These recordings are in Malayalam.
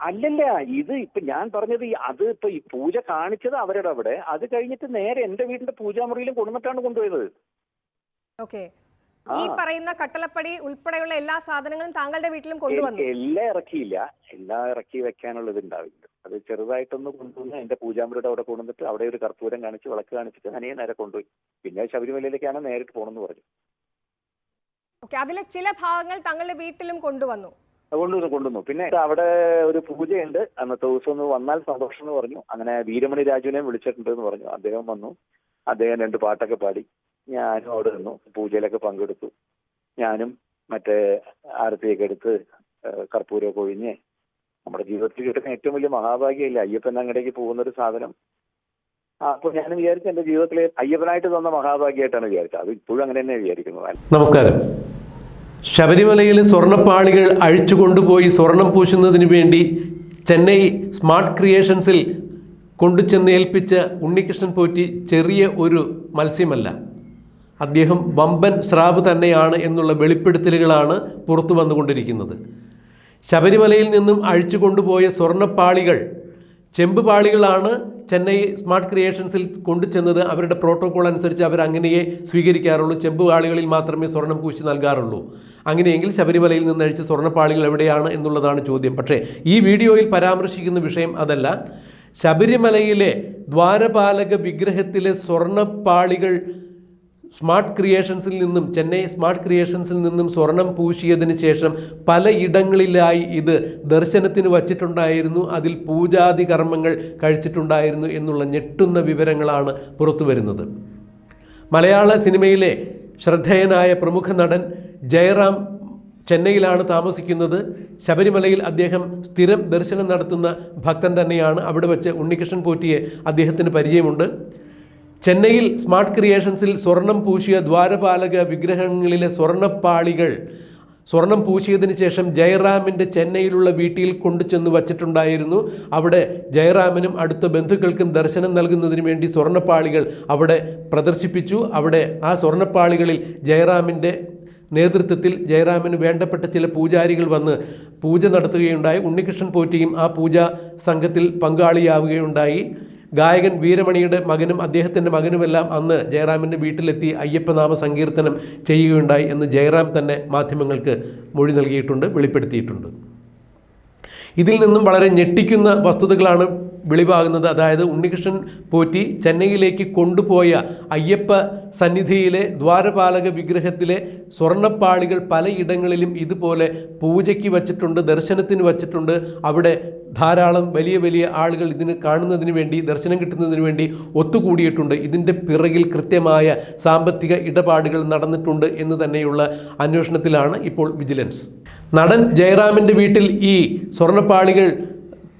അല്ലല്ല ഇത് ഇപ്പൊ ഞാൻ പറഞ്ഞത് അത് ഇപ്പൊ ഈ പൂജ കാണിച്ചത് അവരുടെ അവിടെ. അത് കഴിഞ്ഞിട്ട് നേരെ എന്റെ വീടിന്റെ പൂജാമുറിയിലും കൊണ്ടുവന്നിട്ടാണ് കൊണ്ടുപോയത്. ഓക്കെ. ഈ പറയുന്ന കട്ടളപ്പടി ഉൾപ്പെടെയുള്ള എല്ലാ സാധനങ്ങളും താങ്കളുടെ വീട്ടിലും കൊണ്ടുവന്നു? എല്ലാം ഇറക്കിയില്ല. എല്ലാം ഇറക്കി വെക്കാനുള്ളത് ഉണ്ടാവില്ല. അത് ചെറുതായിട്ടൊന്ന് കൊണ്ടുവന്ന് എന്റെ പൂജാമുറിയുടെ അവിടെ കൊണ്ടുവന്നിട്ട് അവിടെ ഒരു കർപ്പൂരം കാണിച്ച് വിളക്ക് കാണിച്ചിട്ട് അനിയെ നേരെ കൊണ്ടുപോയി. പിന്നെ ശബരിമലയിലേക്കാണ് നേരിട്ട് പോകണമെന്ന് പറഞ്ഞു. ഓക്കെ. അതിലെ ചില ഭാഗങ്ങൾ തങ്ങളുടെ വീട്ടിലും കൊണ്ടുവന്നു. കൊണ്ടുവന്നു കൊണ്ടുവന്നു. പിന്നെ അവിടെ ഒരു പൂജയുണ്ട്. അന്നത്തെ ദിവസം ഒന്ന് വന്നാൽ സന്തോഷം എന്ന് പറഞ്ഞു. അങ്ങനെ വീരമണി രാജുവിനെ വിളിച്ചിട്ടുണ്ട് എന്ന് പറഞ്ഞു. അദ്ദേഹം വന്നു. അദ്ദേഹം രണ്ട് പാട്ടൊക്കെ പാടി. ഞാനും അവിടെ നിന്നു. പൂജയിലൊക്കെ പങ്കെടുത്തു. ഞാനും മറ്റേ ആരത്തിയൊക്കെ എടുത്ത് കർപ്പൂരമൊക്കെ ഒഴിഞ്ഞ് നമ്മുടെ ജീവിതത്തിൽ കിട്ടുന്ന ഏറ്റവും വലിയ മഹാഭാഗ്യമില്ല? അയ്യപ്പൻ അങ്ങടേക്ക് പോകുന്ന ഒരു സാധനം. ആ അപ്പൊ ഞാൻ വിചാരിച്ചു എന്റെ ജീവിതത്തിലെ അയ്യപ്പനായിട്ട് തന്ന മഹാഭാഗ്യമായിട്ടാണ് വിചാരിച്ചത്. അത് ഇപ്പോഴും അങ്ങനെ തന്നെ വിചാരിക്കുന്നത് നമസ്കാരം. ശബരിമലയിലെ സ്വർണപ്പാളികൾ അഴിച്ചു കൊണ്ടുപോയി സ്വർണം പൂശുന്നതിന് വേണ്ടി ചെന്നൈ സ്മാർട്ട് ക്രിയേഷൻസിൽ കൊണ്ടുചെന്ന് ഏൽപ്പിച്ച ഉണ്ണികൃഷ്ണൻ പോറ്റി ചെറിയ ഒരു മത്സ്യമല്ല. അദ്ദേഹം വമ്പൻ സ്രാവ് തന്നെയാണ് എന്നുള്ള വെളിപ്പെടുത്തലുകളാണ് പുറത്തു വന്നുകൊണ്ടിരിക്കുന്നത് ശബരിമലയിൽ നിന്നും അഴിച്ചു കൊണ്ടുപോയ സ്വർണപ്പാളികൾ ചെമ്പ് പാളികളാണ് ചെന്നൈ സ്മാർട്ട് ക്രിയേഷൻസിൽ കൊണ്ടുചെന്നത്. അവരുടെ പ്രോട്ടോകോൾ അനുസരിച്ച് അവർ അങ്ങനെയേ സ്വീകരിക്കാറുള്ളൂ. ചെമ്പ് പാളികളിൽ മാത്രമേ സ്വർണം പൂശി നൽകാറുള്ളൂ. അങ്ങനെയെങ്കിൽ ശബരിമലയിൽ നിന്ന് അഴിച്ച സ്വർണപ്പാളികൾ എവിടെയാണ് എന്നുള്ളതാണ് ചോദ്യം. പക്ഷേ ഈ വീഡിയോയിൽ പരാമർശിക്കുന്ന വിഷയം അതല്ല. ശബരിമലയിലെ ദ്വാരപാലക വിഗ്രഹത്തിലെ സ്വർണപ്പാളികൾ സ്മാർട്ട് ക്രിയേഷൻസിൽ നിന്നും ചെന്നൈ സ്മാർട്ട് ക്രിയേഷൻസിൽ നിന്നും സ്വർണം പൂശിയതിന് ശേഷം പലയിടങ്ങളിലായി ഇത് ദർശനത്തിന് വച്ചിട്ടുണ്ടായിരുന്നു. അതിൽ പൂജാതി കർമ്മങ്ങൾ കഴിച്ചിട്ടുണ്ടായിരുന്നു എന്നുള്ള ഞെട്ടുന്ന വിവരങ്ങളാണ് പുറത്തു വരുന്നത്. മലയാള സിനിമയിലെ ശ്രദ്ധേയനായ പ്രമുഖ നടൻ ജയറാം ചെന്നൈയിലാണ് താമസിക്കുന്നത്. ശബരിമലയിൽ അദ്ദേഹം സ്ഥിരം ദർശനം നടത്തുന്ന ഭക്തൻ തന്നെയാണ്. അവിടെ വെച്ച് ഉണ്ണികൃഷ്ണൻ പോറ്റിയെ അദ്ദേഹത്തിന് പരിചയമുണ്ട്. ചെന്നൈയിൽ സ്മാർട്ട് ക്രിയേഷൻസിൽ സ്വർണം പൂശിയ ദ്വാരപാലക വിഗ്രഹങ്ങളിലെ സ്വർണപ്പാളികൾ സ്വർണം പൂശിയതിന് ശേഷം ജയറാമിന്റെ ചെന്നൈയിലുള്ള വീട്ടിൽ കൊണ്ടുചെന്ന് വച്ചിട്ടുണ്ടായിരുന്നു. അവിടെ ജയറാമിനും അടുത്ത ബന്ധുക്കൾക്കും ദർശനം നൽകുന്നതിന് വേണ്ടി സ്വർണപ്പാളികൾ അവിടെ പ്രദർശിപ്പിച്ചു. അവിടെ ആ സ്വർണപ്പാളികളിൽ ജയറാമിന്റെ നേതൃത്വത്തിൽ ജയറാമിന് വേണ്ടപ്പെട്ട ചില പൂജാരികൾ വന്ന് പൂജ നടത്തുകയുണ്ടായി. ഉണ്ണികൃഷ്ണൻ പോറ്റിയും ആ പൂജാ സംഘത്തിൽ പങ്കാളിയാവുകയുണ്ടായി. ഗായകൻ വീരമണിയുടെ മകനും അദ്ദേഹത്തിന്റെ മകനുമെല്ലാം അന്ന് ജയറാമിന്റെ വീട്ടിലെത്തി അയ്യപ്പനാമ സങ്കീർത്തനം ചെയ്യുകയുണ്ടായി എന്ന് ജയറാം തന്നെ മാധ്യമങ്ങൾക്ക് മൊഴി നൽകിയിട്ടുണ്ട് വെളിപ്പെടുത്തിയിട്ടുണ്ട്. ഇതിൽ നിന്നും വളരെ ഞെട്ടിക്കുന്ന വസ്തുതകളാണ് വെളിവാകുന്നത്. അതായത് ഉണ്ണികൃഷ്ണൻ പോറ്റി ചെന്നൈയിലേക്ക് കൊണ്ടുപോയ അയ്യപ്പ സന്നിധിയിലെ ദ്വാരപാലക വിഗ്രഹത്തിലെ സ്വർണപ്പാളികൾ പലയിടങ്ങളിലും ഇതുപോലെ പൂജയ്ക്ക് വച്ചിട്ടുണ്ട് ദർശനത്തിന് വച്ചിട്ടുണ്ട്. അവിടെ ധാരാളം വലിയ വലിയ ആളുകൾ ഇതിന് കാണുന്നതിന് വേണ്ടി ദർശനം കിട്ടുന്നതിന് വേണ്ടി ഒത്തുകൂടിയിട്ടുണ്ട്. ഇതിന്റെ പിറകിൽ കൃത്യമായ സാമ്പത്തിക ഇടപാടുകൾ നടന്നിട്ടുണ്ട് എന്ന് തന്നെയുള്ള അന്വേഷണത്തിലാണ് ഇപ്പോൾ വിജിലൻസ്. നടൻ ജയറാമിന്റെ വീട്ടിൽ ഈ സ്വർണപ്പാളികൾ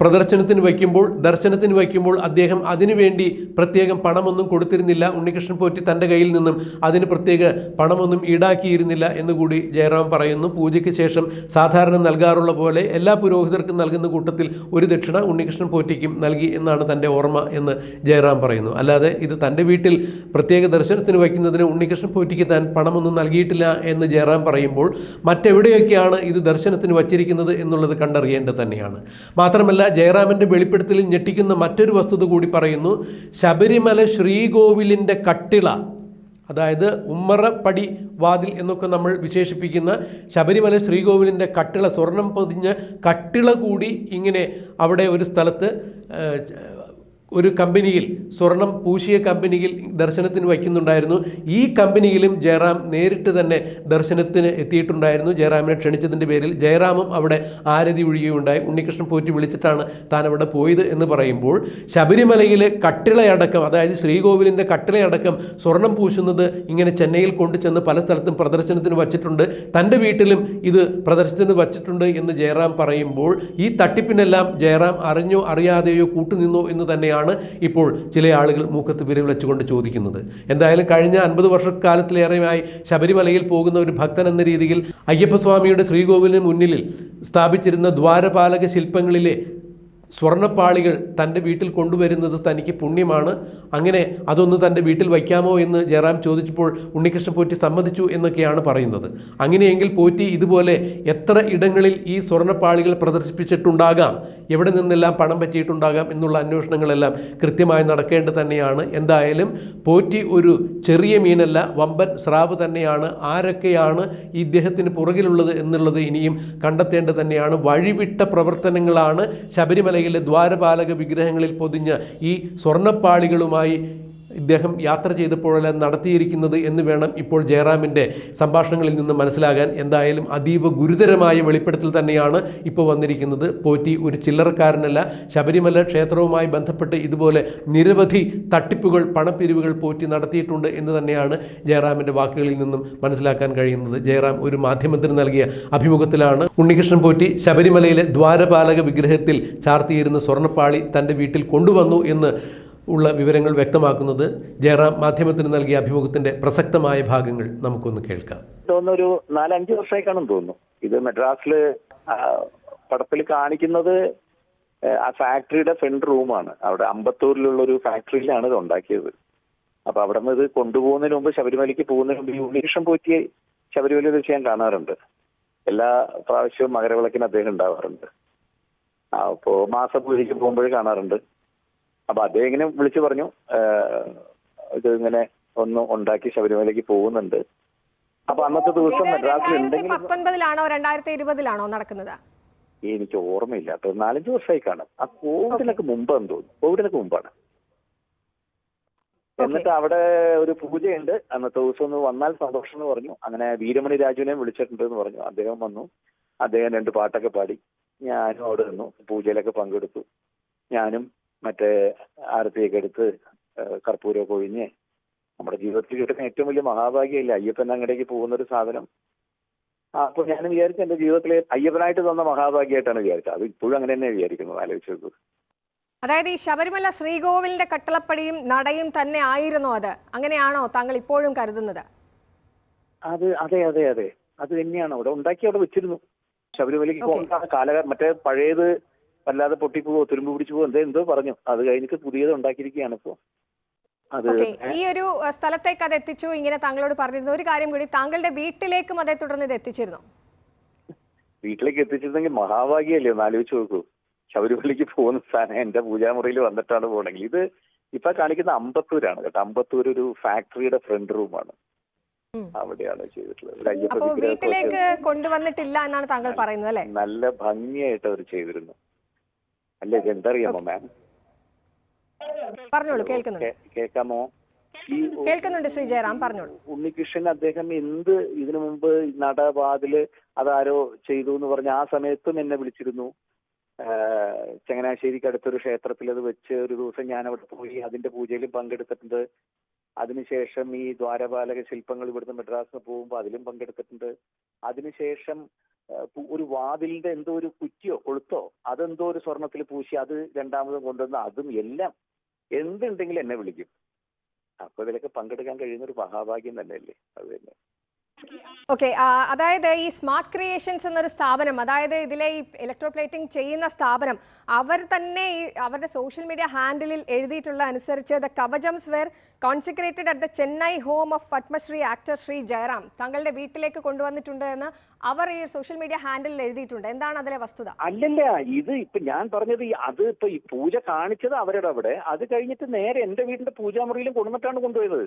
പ്രദർശനത്തിന് വയ്ക്കുമ്പോൾ ദർശനത്തിന് വയ്ക്കുമ്പോൾ അദ്ദേഹം അതിനുവേണ്ടി പ്രത്യേകം പണമൊന്നും കൊടുത്തിരുന്നില്ല. ഉണ്ണികൃഷ്ണൻ പോറ്റി തന്റെ കയ്യിൽ നിന്നും അതിന് പ്രത്യേക പണമൊന്നും ഈടാക്കിയിരുന്നില്ല എന്നുകൂടി ജയറാം പറയുന്നു. പൂജയ്ക്ക് ശേഷം സാധാരണ നൽകാറുള്ള പോലെ എല്ലാ പുരോഹിതർക്കും നൽകുന്ന കൂട്ടത്തിൽ ഒരു ദക്ഷിണ ഉണ്ണികൃഷ്ണൻ പോറ്റിക്കും നൽകി എന്നാണ് തന്റെ ഓർമ്മ എന്ന് ജയറാം പറയുന്നു. അല്ലാതെ ഇത് തന്റെ വീട്ടിൽ പ്രത്യേക ദർശനത്തിന് വയ്ക്കുന്നതിന് ഉണ്ണികൃഷ്ണൻ പോറ്റിക്ക് താൻ പണമൊന്നും നൽകിയിട്ടില്ല എന്ന് ജയറാം പറയുമ്പോൾ മറ്റെവിടെയൊക്കെയാണ് ഇത് ദർശനത്തിന് വച്ചിരിക്കുന്നത് എന്നുള്ളത് കണ്ടറിയേണ്ടത് തന്നെയാണ്. മാത്രമല്ല ജയറാമിന്റെ വെളിപ്പെടുത്തലിൽ ഞെട്ടിക്കുന്ന മറ്റൊരു വസ്തുത കൂടി പറയുന്നു. ശബരിമല ശ്രീകോവിലിന്റെ കട്ടിള അതായത് ഉമ്മറപ്പടി വാതിൽ എന്നൊക്കെ നമ്മൾ വിശേഷിപ്പിക്കുന്ന ശബരിമല ശ്രീകോവിലിന്റെ കട്ടിള സ്വർണം പൊതിഞ്ഞ കട്ടിള കൂടി ഇങ്ങനെ അവിടെ ഒരു സ്ഥലത്ത് ഒരു കമ്പനിയിൽ സ്വർണം പൂശിയ കമ്പനിയിൽ ദർശനത്തിന് വയ്ക്കുന്നുണ്ടായിരുന്നു. ഈ കമ്പനിയിലും ജയറാം നേരിട്ട് തന്നെ ദർശനത്തിന് എത്തിയിട്ടുണ്ടായിരുന്നു. ജയറാമിനെ ക്ഷണിച്ചതിന്റെ പേരിൽ ജയറാമും അവിടെ ആരതി ഒഴിയുകയുണ്ടായി. ഉണ്ണികൃഷ്ണൻ പോറ്റി വിളിച്ചിട്ടാണ് താൻ അവിടെ പോയത് എന്ന് പറയുമ്പോൾ ശബരിമലയിലെ കട്ടിളയടക്കം അതായത് ശ്രീകോവിലിന്റെ കട്ടിളയടക്കം സ്വർണം പൂശുന്നത് ഇങ്ങനെ ചെന്നൈയിൽ കൊണ്ടുചെന്ന് പല സ്ഥലത്തും പ്രദർശനത്തിന് വച്ചിട്ടുണ്ട്. തന്റെ വീട്ടിലും ഇത് പ്രദർശനത്തിന് വച്ചിട്ടുണ്ട് എന്ന് ജയറാം പറയുമ്പോൾ ഈ തട്ടിപ്പിനെല്ലാം ജയറാം അറിഞ്ഞോ അറിയാതെയോ കൂട്ടുനിന്നോ എന്ന് തന്നെയാണ് ഇപ്പോൾ ചില ആളുകൾ മൂക്കത്ത് വിരൽ വെച്ചുകൊണ്ട് ചോദിക്കുന്നത്. എന്തായാലും കഴിഞ്ഞ അൻപത് വർഷക്കാലത്തിലേറെയായി ശബരിമലയിൽ പോകുന്ന ഒരു ഭക്തൻ എന്ന രീതിയിൽ അയ്യപ്പസ്വാമിയുടെ ശ്രീകോവിലിന് മുന്നിൽ സ്ഥാപിച്ചിരുന്ന ദ്വാരപാലക ശില്പങ്ങളിലെ സ്വർണപ്പാളികൾ തന്റെ വീട്ടിൽ കൊണ്ടുവരുന്നത് തനിക്ക് പുണ്യമാണ്. അങ്ങനെ അതൊന്ന് തന്റെ വീട്ടിൽ വയ്ക്കാമോ എന്ന് ജയറാം ചോദിച്ചപ്പോൾ ഉണ്ണികൃഷ്ണൻ പോറ്റി സമ്മതിച്ചു എന്നൊക്കെയാണ് പറയുന്നത്. അങ്ങനെയെങ്കിൽ പോറ്റി ഇതുപോലെ എത്ര ഇടങ്ങളിൽ ഈ സ്വർണപ്പാളികൾ പ്രദർശിപ്പിച്ചിട്ടുണ്ടാകാം? എവിടെ നിന്നെല്ലാം പണം പറ്റിയിട്ടുണ്ടാകാം എന്നുള്ള അന്വേഷണങ്ങളെല്ലാം കൃത്യമായി നടക്കേണ്ടത് തന്നെയാണ്. എന്തായാലും പോറ്റി ഒരു ചെറിയ മീനല്ല വമ്പൻ സ്രാവ് തന്നെയാണ്. ആരൊക്കെയാണ് ഈ ഇദ്ദേഹത്തിന് പുറകിലുള്ളത് എന്നുള്ളത് ഇനിയും കണ്ടെത്തേണ്ടത് തന്നെയാണ്. വഴിവിട്ട പ്രവർത്തനങ്ങളാണ് ശബരിമലയിലെ ദ്വാരപാലക വിഗ്രഹങ്ങളിൽ പൊതിഞ്ഞ ഈ സ്വർണപ്പാളികളുമായി ഇദ്ദേഹം യാത്ര ചെയ്തപ്പോഴെല്ലാം നടത്തിയിരിക്കുന്നത് എന്ന് വേണം ഇപ്പോൾ ജയറാമിന്റെ സംഭാഷണങ്ങളിൽ നിന്ന് മനസ്സിലാകാൻ. എന്തായാലും അതീവ ഗുരുതരമായ വെളിപ്പെടുത്തൽ തന്നെയാണ് ഇപ്പോൾ വന്നിരിക്കുന്നത്. പോറ്റി ഒരു ചില്ലറക്കാരനല്ല. ശബരിമല ക്ഷേത്രവുമായി ബന്ധപ്പെട്ട് ഇതുപോലെ നിരവധി തട്ടിപ്പുകൾ പണപ്പിരിവുകൾ പോറ്റി നടത്തിയിട്ടുണ്ട് എന്ന് തന്നെയാണ് ജയറാമിന്റെ വാക്കുകളിൽ നിന്നും മനസ്സിലാക്കാൻ കഴിയുന്നത്. ജയറാം ഒരു മാധ്യമത്തിന് നൽകിയ അഭിമുഖത്തിലാണ്. ഉണ്ണികൃഷ്ണൻ പോറ്റി ശബരിമലയിലെ ദ്വാരപാലക വിഗ്രഹത്തിൽ ചാർത്തിയിരുന്ന സ്വർണപ്പാളി തന്റെ വീട്ടിൽ കൊണ്ടുവന്നു എന്ന് ഉള്ള വിവരങ്ങൾ വ്യക്തമാക്കുന്നത് ജയറാം മാധ്യമത്തിന് നൽകിയ അഭിമുഖത്തിന്റെ പ്രസക്തമായ ഭാഗങ്ങൾ നമുക്കൊന്ന് കേൾക്കാം. തോന്നുന്നു ഒരു നാലഞ്ച് വർഷമായിക്കാണെന്ന് തോന്നുന്നു. ഇത് മെഡ്രാസിൽ ആ, പടത്തിൽ കാണിക്കുന്നത് ആ ഫാക്ടറിയുടെ ഫ്രണ്ട് റൂമാണ്. അവിടെ അമ്പത്തൂരിലുള്ള ഒരു ഫാക്ടറിയിലാണ് ഇത് ഉണ്ടാക്കിയത്. അപ്പൊ അവിടെ നിന്ന് ഇത് കൊണ്ടുപോകുന്നതിന് മുമ്പ് ശബരിമലയ്ക്ക് പോകുന്നതിന് മുമ്പ് യൂണിവേഷം പോറ്റി ശബരിമല വെച്ച് ഞാൻ കാണാറുണ്ട്. എല്ലാ പ്രാവശ്യവും മകരവിളക്കിന് അദ്ദേഹം ഉണ്ടാവാറുണ്ട്. അപ്പോ മാസപൂജയ്ക്ക് പോകുമ്പോഴേ കാണാറുണ്ട്. അപ്പൊ അദ്ദേഹം ഇങ്ങനെ വിളിച്ചു പറഞ്ഞു ഇതിങ്ങനെ ഇത് ഇങ്ങനെ ഒന്ന് ഉണ്ടാക്കി ശബരിമലയ്ക്ക് പോകുന്നുണ്ട്. അപ്പൊ അന്നത്തെ ദിവസം മദ്രാസിൽ ഉണ്ടെങ്കിൽ പത്തൊൻപതിലാണോ രണ്ടായിരത്തി ഇരുപതിലാണോ നടക്കുന്നത്? എനിക്ക് ഓർമ്മയില്ല. അപ്പൊ നാലഞ്ച് വർഷമായി കാണും ആ കോവിഡിനൊക്കെ മുമ്പാന്ന് തോന്നുന്നു കോവിഡിനൊക്കെ മുമ്പാണ്. എന്നിട്ട് അവിടെ ഒരു പൂജയുണ്ട്. അന്നത്തെ ദിവസം ഒന്ന് വന്നാൽ സന്തോഷം എന്ന് പറഞ്ഞു. അങ്ങനെ വീരമണി രാജുവിനെ വിളിച്ചിട്ടുണ്ട് എന്ന് പറഞ്ഞു. അദ്ദേഹം വന്നു. അദ്ദേഹം രണ്ട് പാട്ടൊക്കെ പാടി. ഞാനും അവിടെ നിന്നു. പൂജയിലൊക്കെ പങ്കെടുത്തു. ഞാനും മറ്റേ ആരത്തിയൊക്കെ എടുത്ത് കർപ്പൂരമൊക്കെ ഒഴിഞ്ഞ് നമ്മുടെ ജീവിതത്തിൽ കിട്ടുന്ന ഏറ്റവും വലിയ മഹാഭാഗ്യമില്ല? അയ്യപ്പൻ അങ്ങടേക്ക് പോകുന്ന ഒരു സാധനം. ആ അപ്പൊ ഞാൻ വിചാരിച്ചു എന്റെ ജീവിതത്തിലെ അയ്യപ്പനായിട്ട് തന്ന മഹാഭാഗ്യമായിട്ടാണ് വിചാരിച്ചത്. അത് ഇപ്പോഴും അങ്ങനെ തന്നെ വിചാരിക്കുന്നത്. ആലോചിച്ച് നോക്കൂ. അതായത് ഈ ശബരിമല ശ്രീകോവിലിന്റെ കട്ടളപ്പടിയും നടയും തന്നെ ആയിരുന്നു അത്. അങ്ങനെയാണോ താങ്കൾ ഇപ്പോഴും കരുതുന്നത്? അത് അതെ അതെ അതെ. അത് തന്നെയാണ്. അവിടെ ഉണ്ടാക്കി അവിടെ വെച്ചിരുന്നു. ശബരിമലക്ക് Okay. കാലഘട്ടം കാല മറ്റേ പഴയത് വല്ലാതെ പൊട്ടിപ്പോവോ തുരുമ്പ് പിടിച്ചു പോവോ എന്തോ എന്തോ പറഞ്ഞു. അത് കഴിഞ്ഞിട്ട് പുതിയത് ഉണ്ടാക്കിയിരിക്കുകയാണ് ഇപ്പോ. അത് ഈ ഒരു സ്ഥലത്തേക്ക് അത് എത്തിച്ചു ഇങ്ങനെ താങ്കളോട് പറഞ്ഞിരുന്നു. ഒരു കാര്യം കൂടി താങ്കളുടെ വീട്ടിലേക്കും അതേ തുടർന്ന് ഇത് എത്തിച്ചിരുന്നു? വീട്ടിലേക്ക് എത്തിച്ചിരുന്നെങ്കിൽ മഹാഭാഗ്യല്ലേ ഒന്ന് ആലോചിച്ച് നോക്കൂ. ശബരിമലയ്ക്ക് പോകുന്ന സ്ഥാനം എന്റെ പൂജാമുറിയിൽ വന്നിട്ടാണ് പോകണമെങ്കിൽ ഇത് ഇപ്പൊ കാണിക്കുന്ന അമ്പത്തൂരാണ് കേട്ടോ. അമ്പത്തൂർ ഒരു ഫാക്ടറിയുടെ ഫ്രണ്ട് റൂമാണ്. അവിടെയാണ് ചെയ്തിട്ടുള്ളത്. വീട്ടിലേക്ക് കൊണ്ടുവന്നിട്ടില്ല എന്നാണ് താങ്കൾ പറയുന്നത് അല്ലേ? നല്ല ഭംഗിയായിട്ട് അവർ ചെയ്തിരുന്നു. അല്ലേ? എന്തറിയാമോ മാം പറഞ്ഞോളൂ കേൾക്കുന്നുണ്ട്. കേ- കേൾക്കാമോ? കേൾക്കുന്നുണ്ട് ശ്രീ ജയറാം പറഞ്ഞോളൂ. ഉണ്ണികൃഷ്ണൻ അദ്ദേഹം എന്ത് ഇതിനു മുമ്പ് നടവാതിൽ അതാരോ ചെയ്തു എന്ന് പറഞ്ഞ ആ സമയത്തും എന്നെ വിളിച്ചിരുന്നു. ചങ്ങനാശ്ശേരിക്ക് അടുത്തൊരു ക്ഷേത്രത്തിൽ അത് വെച്ച് ഒരു ദിവസം ഞാൻ അവിടെ പോയി അതിന്റെ പൂജയിലും പങ്കെടുത്തിട്ടുണ്ട്. അതിനുശേഷം ഈ ദ്വാരപാലക ശില്പങ്ങൾ ഇവിടുന്ന് മെഡ്രാസിന് പോകുമ്പോൾ അതിലും പങ്കെടുത്തിട്ടുണ്ട്. അതിനുശേഷം ഒരു വാതിലിന്റെ എന്തോ ഒരു കുറ്റിയോ കൊളുത്തോ അതെന്തോ ഒരു സ്വർണത്തിൽ പൂശി അത് രണ്ടാമതും കൊണ്ടുവന്ന അതും എല്ലാം എന്തുണ്ടെങ്കിലും എന്നെ വിളിക്കും. അപ്പൊ ഇതിലൊക്കെ പങ്കെടുക്കാൻ കഴിയുന്ന ഒരു മഹാഭാഗ്യം തന്നെയല്ലേ? അത് തന്നെ. ഓക്കെ അതായത് ഈ സ്മാർട്ട് ക്രിയേഷൻസ് എന്നൊരു സ്ഥാപനം അതായത് ഇതിലെ ഈ ഇലക്ട്രോപ്ലേറ്റിംഗ് ചെയ്യുന്ന സ്ഥാപനം അവർ തന്നെ ഈ അവരുടെ സോഷ്യൽ മീഡിയ ഹാൻഡിലിൽ എഴുതിയിട്ടുള്ള അനുസരിച്ച് the കവചംസ് were consecrated at the Chennai home of Padmashri actor Shri Jayaram താങ്കളുടെ വീട്ടിലേക്ക് കൊണ്ടുവന്നിട്ടുണ്ട് എന്ന് അവർ ഈ സോഷ്യൽ മീഡിയ ഹാൻഡിലിൽ എഴുതിയിട്ടുണ്ട്. എന്താണ് അതിലെ വസ്തുത? അല്ലല്ല ഇത് ഇപ്പൊ ഞാൻ പറഞ്ഞത് അത് ഇപ്പൊ ഈ പൂജ കാണിച്ചത് അവരുടെ അവിടെ. അത് കഴിഞ്ഞിട്ട് നേരെ എന്റെ വീടിന്റെ പൂജാമുറിയിലും കൊണ്ടുവന്നിട്ടാണ് കൊണ്ടുപോയത്.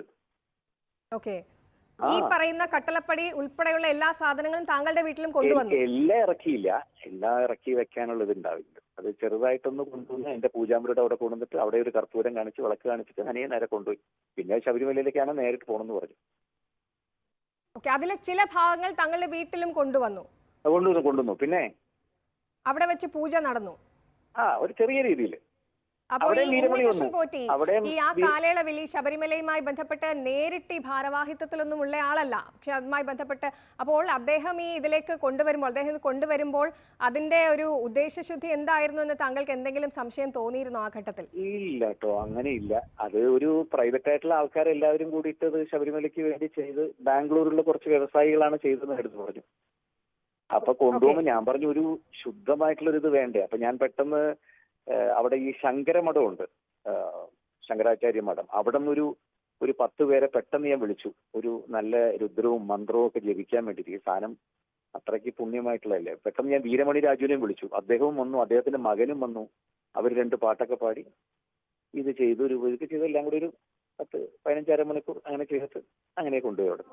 ഓക്കെ ഈ പറയുന്ന കട്ടളപ്പടി ഉൾപ്പെടെയുള്ള എല്ലാ സാധനങ്ങളും താങ്കളുടെ വീട്ടിലും കൊണ്ടുവന്നു? എല്ലാം ഇറക്കിയില്ല. എല്ലാം ഇറക്കി വെക്കാനുള്ളത് ഉണ്ടാവില്ല അത് ചെറുതായിട്ടൊന്ന് കൊണ്ടുവന്ന് എന്റെ പൂജാമുരുടെ അവിടെ കൊണ്ടുവന്നിട്ട് അവിടെ ഒരു കർപ്പൂരം കാണിച്ച് വിളക്ക് കാണിച്ചിട്ട് ഹനിയെ നേരെ കൊണ്ടുപോയി. പിന്നെ ശബരിമലയിലേക്കാണ് നേരിട്ട് പോകണമെന്ന് പറഞ്ഞു. ഓക്കെ അതിലെ ചില ഭാഗങ്ങൾ തങ്ങളുടെ വീട്ടിലും കൊണ്ടുവന്നു? കൊണ്ടുവന്നു കൊണ്ടുവന്നു. പിന്നെ അവിടെ വെച്ച് പൂജ നടന്നു? ആ ഒരു ചെറിയ രീതിയിൽ അപ്പോൾ ഈ ഉണ്ണികൃഷ്ണൻ. പോറ്റി ഈ ആ കാലയളവിൽ ഈ ശബരിമലയുമായി ബന്ധപ്പെട്ട് നേരിട്ട് ഈ ഭാരവാഹിത്വത്തിലൊന്നും ഉള്ള ആളല്ല. പക്ഷെ അതുമായി ബന്ധപ്പെട്ട് അപ്പോൾ അദ്ദേഹം ഈ ഇതിലേക്ക് കൊണ്ടുവരുമ്പോൾ അദ്ദേഹം ഇത് കൊണ്ടുവരുമ്പോൾ അതിന്റെ ഒരു ഉദ്ദേശശുദ്ധി എന്തായിരുന്നു എന്ന് താങ്കൾക്ക് എന്തെങ്കിലും സംശയം തോന്നിയിരുന്നോ ആ ഘട്ടത്തിൽ? ഇല്ല കേട്ടോ അങ്ങനെ ഇല്ല അത് ഒരു പ്രൈവറ്റ് ആയിട്ടുള്ള ആൾക്കാരെല്ലാവരും കൂടിയിട്ട് അത് ശബരിമലയ്ക്ക് വേണ്ടി ചെയ്ത് ബാംഗ്ലൂരിലുള്ള കുറച്ച് വ്യവസായികളാണ് ചെയ്തതെന്ന് എടുത്തു പറഞ്ഞു. അപ്പൊ കൊണ്ടുപോകുമ്പോൾ ഞാൻ പറഞ്ഞു ഒരു ശുദ്ധമായിട്ടുള്ള ഒരു ഇത് വേണ്ടേ. അപ്പൊ ഞാൻ പെട്ടെന്ന് അവിടെ ഈ ശങ്കരമഠമുണ്ട്. ശങ്കരാചാര്യ മഠം. അവിടെ നിന്നൊരു ഒരു പത്ത് പേരെ പെട്ടെന്ന് ഞാൻ വിളിച്ചു. ഒരു നല്ല രുദ്രവും മന്ത്രവും ഒക്കെ ജപിക്കാൻ വേണ്ടിയിട്ട്. ഈ സാധനം അത്രയ്ക്ക് പുണ്യമായിട്ടുള്ളതല്ലേ? പെട്ടെന്ന് ഞാൻ വീരമണി രാജുവിനെയും വിളിച്ചു. അദ്ദേഹവും വന്നു. അദ്ദേഹത്തിന്റെ മകനും വന്നു. അവർ രണ്ട് പാട്ടൊക്കെ പാടി ഇത് ചെയ്തു. ഒരു ഇതൊക്കെ ചെയ്തെല്ലാം കൂടി ഒരു പത്ത് പതിനഞ്ചര മണിക്കൂർ അങ്ങനെ ചെയ്തിട്ട് അങ്ങനെ കൊണ്ടുപോയി അവിടെ.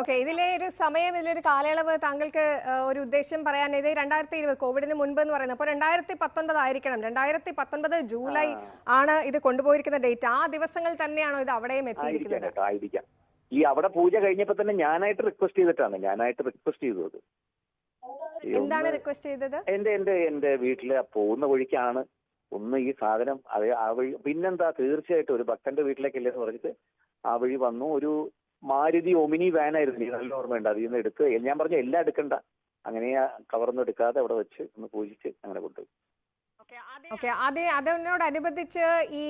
ഓക്കെ ഇതിലെ ഒരു സമയം ഇതിലൊരു കാലയളവ് താങ്കൾക്ക് ഒരു ഉദ്ദേശം പറയാൻ ഇത് രണ്ടായിരത്തി ഇരുപത് കോവിഡിന് മുൻപ് എന്ന് പറയുന്നത് അപ്പോൾ രണ്ടായിരത്തി പത്തൊൻപത് ആയിരിക്കണം. രണ്ടായിരത്തി പത്തൊൻപത് ജൂലൈ ആണ് ഇത് കൊണ്ടുപോയിരിക്കുന്ന ഡേറ്റ്. ആ ദിവസങ്ങൾ തന്നെയാണോ ഇത് അവിടെയും എത്തിയിരിക്കുന്നത്? ആയിരിക്കാം ഈ അവിടെ പൂജ കഴിഞ്ഞപ്പോ തന്നെ ഞാനായിട്ട് റിക്വസ്റ്റ് ചെയ്തിട്ടാണ് ഞാനായിട്ട് റിക്വസ്റ്റ് ചെയ്തത്. എന്താണ് റിക്വസ്റ്റ് ചെയ്തത്? എന്റെ എന്റെ എന്റെ വീട്ടിൽ പോകുന്ന വഴിക്കാണ് ഒന്ന് ഈ സാധനം അത് ആ വഴി പിന്നെന്താ തീർച്ചയായിട്ടും ഒരു ഭക്തന്റെ വീട്ടിലേക്കല്ലേ എന്ന് പറഞ്ഞിട്ട് ആ വഴി വന്നു. ഒരു മാരുതി ഒമിനി വാനായിരുന്നു ആയിരുന്നു. എനിക്ക് നല്ല ഓർമ്മയുണ്ട്. അതിൽ നിന്ന് എടുത്ത് ഞാൻ പറഞ്ഞ എല്ലാം എടുക്കണ്ട. അങ്ങനെ കവർന്ന് എടുക്കാതെ അവിടെ വെച്ച് ഒന്ന് പൂജിച്ച് അങ്ങനെ കൊണ്ടുപോയി. ഓക്കെ അതെ അതിനോടനുബന്ധിച്ച് ഈ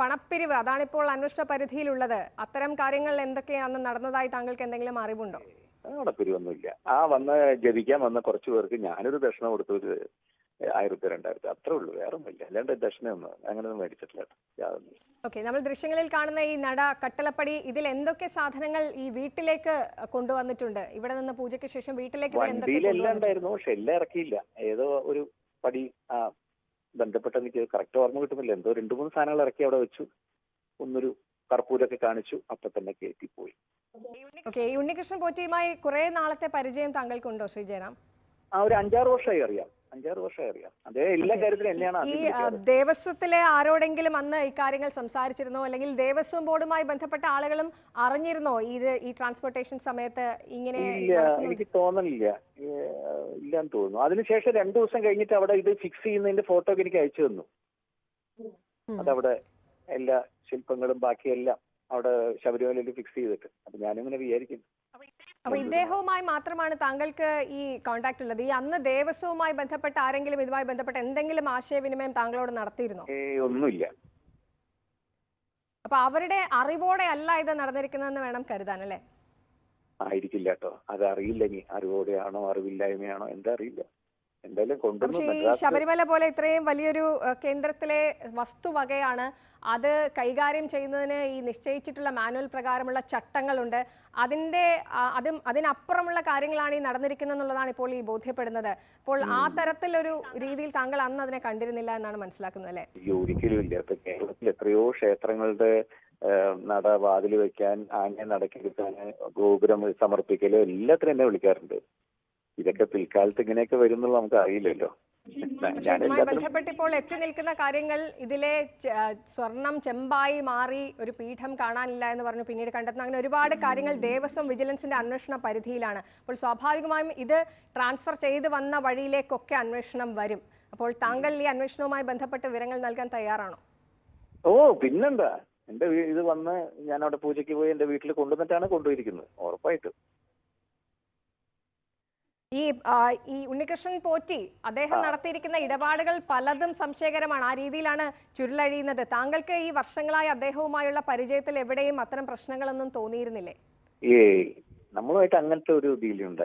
പണപ്പിരിവ് അതാണ് ഇപ്പോൾ അന്വേഷണ പരിധിയിലുള്ളത്. അത്തരം കാര്യങ്ങൾ എന്തൊക്കെയാണ് നടന്നതായി താങ്കൾക്ക് എന്തെങ്കിലും അറിവുണ്ടോ? അവിടെ പിരിവൊന്നുമില്ല ആ വന്ന് ജപിക്കാൻ വന്ന കുറച്ചു പേർക്ക് ഞാനൊരു ദക്ഷിണ കൊടുത്തു. ഒരു ആയിരം രൂപ രണ്ടായിരത്തി അത്രേ ഉള്ളൂ വേറെ ഒന്നുമില്ല അല്ലാണ്ട് ദക്ഷിണയൊന്നും അങ്ങനെയൊന്നും മേടിച്ചിട്ടില്ല. യാതൊന്നും. ഓക്കെ നമ്മൾ ദൃശ്യങ്ങളിൽ കാണുന്ന ഈ നട കട്ടളപ്പടി ഇതിൽ എന്തൊക്കെ സാധനങ്ങൾ ഈ വീട്ടിലേക്ക് കൊണ്ടുവന്നിട്ടുണ്ട്? ഇവിടെ നിന്ന് പൂജയ്ക്ക് ശേഷം വീട്ടിലേക്ക് വണ്ടിയിലെല്ലാം? ഉണ്ടായിരുന്നു പക്ഷെ എല്ലാം ഇറക്കിയില്ല. ഏതോ ഒരു പടി ആ ബന്ധപ്പെട്ട എനിക്ക് കറക്റ്റ് ഓർമ്മ കിട്ടുന്നില്ല. എന്തോ രണ്ടു മൂന്ന് സാധനങ്ങൾ ഇറക്കി അവിടെ വെച്ചു. ഒന്നൊരു കർപ്പൂരൊക്കെ കാണിച്ചു അപ്പൊ തന്നെ കയറ്റി പോയി ഓക്കെ ഉണ്ണികൃഷ്ണൻ പോറ്റിയുമായി കുറെ നാളത്തെ പരിചയം താങ്കൾക്കുണ്ടോ ശ്രീ ജയറാം? ആ ഒരു അഞ്ചാറ് വർഷമായി അറിയാം. അഞ്ചാറ് വർഷമായി അറിയാം. അദ്ദേഹം എല്ലാ കാര്യത്തിലും എന്നെയാണ് ഈ. ദേവസ്വത്തിലെ ആരോടെങ്കിലും അന്ന് ഇക്കാര്യങ്ങൾ സംസാരിച്ചിരുന്നോ? അല്ലെങ്കിൽ ദേവസ്വം ബോർഡുമായി ബന്ധപ്പെട്ട ആളുകളും അറിഞ്ഞിരുന്നോ? ഇത് ഈ ട്രാൻസ്പോർട്ടേഷൻ സമയത്ത് ഇങ്ങനെ ഇല്ല? എനിക്ക് തോന്നുന്നില്ല ഇല്ലാന്ന് തോന്നുന്നു. അതിനുശേഷം രണ്ടു ദിവസം കഴിഞ്ഞിട്ട് അവിടെ ഇത് ഫിക്സ് ചെയ്യുന്നതിന്റെ ഫോട്ടോ എനിക്ക് അയച്ചു തന്നു. അതവിടെ എല്ലാ ശില്പങ്ങളും ബാക്കിയെല്ലാം അവിടെ ശബരിമലയിൽ ഫിക്സ് ചെയ്തിട്ട്. അപ്പൊ ഞാനിങ്ങനെ വിചാരിക്കും അപ്പൊ ഇദ്ദേഹവുമായി മാത്രമാണ് താങ്കൾക്ക് ഈ കോണ്ടാക്ട് ഉള്ളത്. ഈ അന്ന് ദേവസ്വവുമായി ബന്ധപ്പെട്ട ആരെങ്കിലും ഇതുമായി ബന്ധപ്പെട്ട എന്തെങ്കിലും ആശയവിനിമയം താങ്കളോട് നടത്തിയിരുന്നോ? ഒന്നുമില്ല. അപ്പൊ അവരുടെ അറിവോടെ അല്ല ഇത് നടന്നിരിക്കുന്നതെന്ന് വേണം കരുതാൻ അല്ലേ? ആയിരിക്കില്ല കേട്ടോ. അത് അറിയില്ല ഇനി. അറിവോടെയാണോ അറിവില്ലായ്മയാണോ എന്താ അറിയില്ല പക്ഷേ ഈ ശബരിമല പോലെ ഇത്രയും വലിയൊരു കേന്ദ്രത്തിലെ വസ്തുവകയാണ് അത് കൈകാര്യം ചെയ്യുന്നതിന് ഈ നിശ്ചയിച്ചിട്ടുള്ള മാനുവൽ പ്രകാരമുള്ള ചട്ടങ്ങളുണ്ട്. അതിന്റെ ആ, അതും അതിനപ്പുറമുള്ള കാര്യങ്ങളാണ് ഈ നടന്നിരിക്കുന്നത് എന്നുള്ളതാണ് ഇപ്പോൾ ഈ ബോധ്യപ്പെടുന്നത്. അപ്പോൾ ആ തരത്തിലൊരു രീതിയിൽ താങ്കൾ അന്ന് അതിനെ കണ്ടിരുന്നില്ല എന്നാണ് മനസ്സിലാക്കുന്നത് അല്ലേ? ഒരിക്കലും ഇല്ല. ഇപ്പൊ കേരളത്തിൽ എത്രയോ ക്ഷേത്രങ്ങളുടെ നട വാതിൽ വെക്കാൻ ആനയെ നടക്കെടുക്കാന് ഗോപുരം സമർപ്പിക്കലോ എല്ലാത്തിനും എന്നെ വിളിക്കാറുണ്ട്. ഇതൊക്കെ പിൽക്കാലത്ത് ഇങ്ങനെയൊക്കെ വരുന്നുള്ള നമുക്ക് അറിയില്ലല്ലോ ഇതുമായി എല്ലാത്തിനും ബന്ധപ്പെട്ട് ഇപ്പോൾ എത്തി നിൽക്കുന്ന കാര്യങ്ങൾ ഇതിലെ സ്വർണം ചെമ്പായി മാറി ഒരു പീഠം കാണാനില്ല എന്ന് പറഞ്ഞു പിന്നീട് കണ്ടെത്തുന്ന അങ്ങനെ ഒരുപാട് കാര്യങ്ങൾ ദേവസ്വം വിജിലൻസിന്റെ അന്വേഷണ പരിധിയിലാണ്. അപ്പോൾ സ്വാഭാവികമായും ഇത് ട്രാൻസ്ഫർ ചെയ്ത് വന്ന വഴിയിലേക്കൊക്കെ അന്വേഷണം വരും. അപ്പോൾ താങ്കൾ ഈ അന്വേഷണവുമായി ബന്ധപ്പെട്ട് വിവരങ്ങൾ നൽകാൻ തയ്യാറാണോ? ഓ പിന്നെന്താ? എന്റെ ഇത് വന്ന് ഞാൻ അവിടെ പൂജയ്ക്ക് പോയി എന്റെ വീട്ടിൽ കൊണ്ടുവന്നിട്ടാണ് കൊണ്ടുപോയിരിക്കുന്നത്. ഉറപ്പായിട്ടും. ഈ ഉണ്ണികൃഷ്ണൻ പോറ്റി അദ്ദേഹം നടത്തിയിരിക്കുന്ന ഇടപാടുകൾ പലതും സംശയകരമാണ്. ആ രീതിയിലാണ് ചുരുളഴിയുന്നത്. താങ്കൾക്ക് ഈ വർഷങ്ങളായി അദ്ദേഹവുമായുള്ള പരിചയത്തിൽ എവിടെയും അത്തരം പ്രശ്നങ്ങളൊന്നും തോന്നിയിരുന്നില്ലേ? ഏ നമ്മളുമായിട്ട് അങ്ങനത്തെ ഒരു ഡീലുണ്ട്